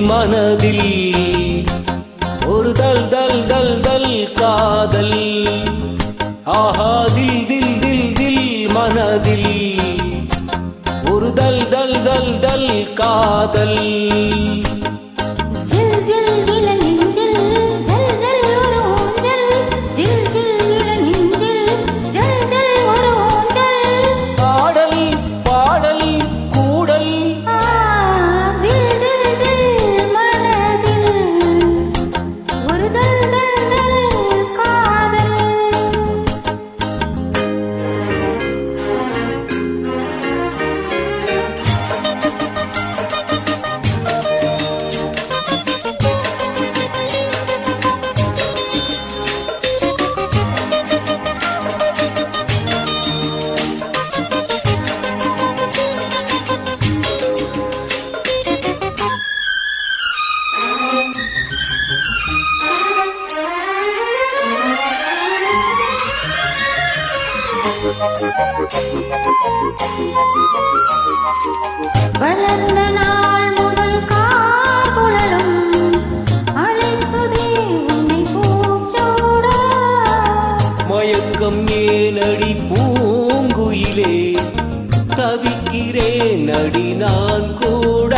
மனதில். ஒரு தல் தல் தல் தல் காதல். ஆஹா தில் தில் தில் தில் மனதில். ஒரு தல் தல் தல் தல் காதல். வளர்ந்த நாள் முதல் கார்குழலும் அழைப்புதே உன்னை பூச்சூட. மயக்கம் ஏனடி பூங்குயிலே தவிக்கிறேன் அடி நான் கூட.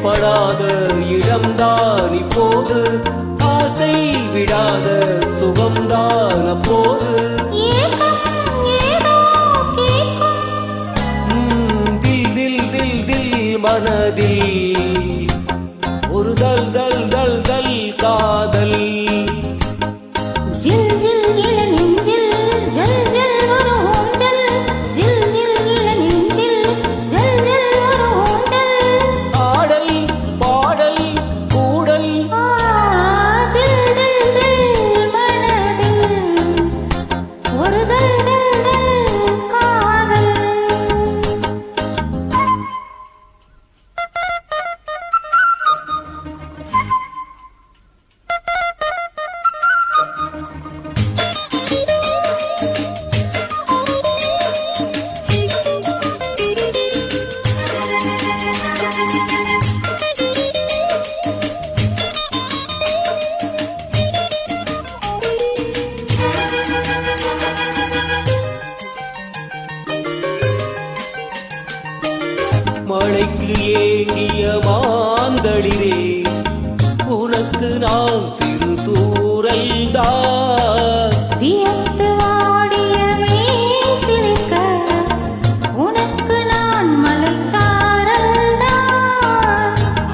கைகள் படாத இடம்தான் இப்போது. ஆசை விடாத சுகம்தான் அப்போது. தில் தில் தில் தில் மனதில் ஏங்கிய மாந்தளிரே உனக்கு நான் சிறு தூரல் தான்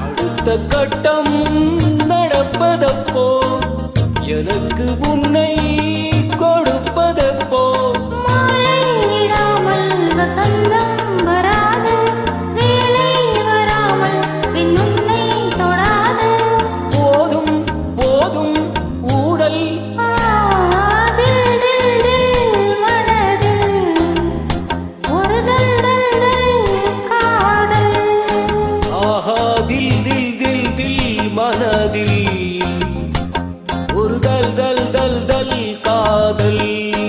அடுத்த கட்டம் நடப்பதப்போ எனக்கு உன்னை காதில் ஒரு தல் தல் தல் தல் காதல்.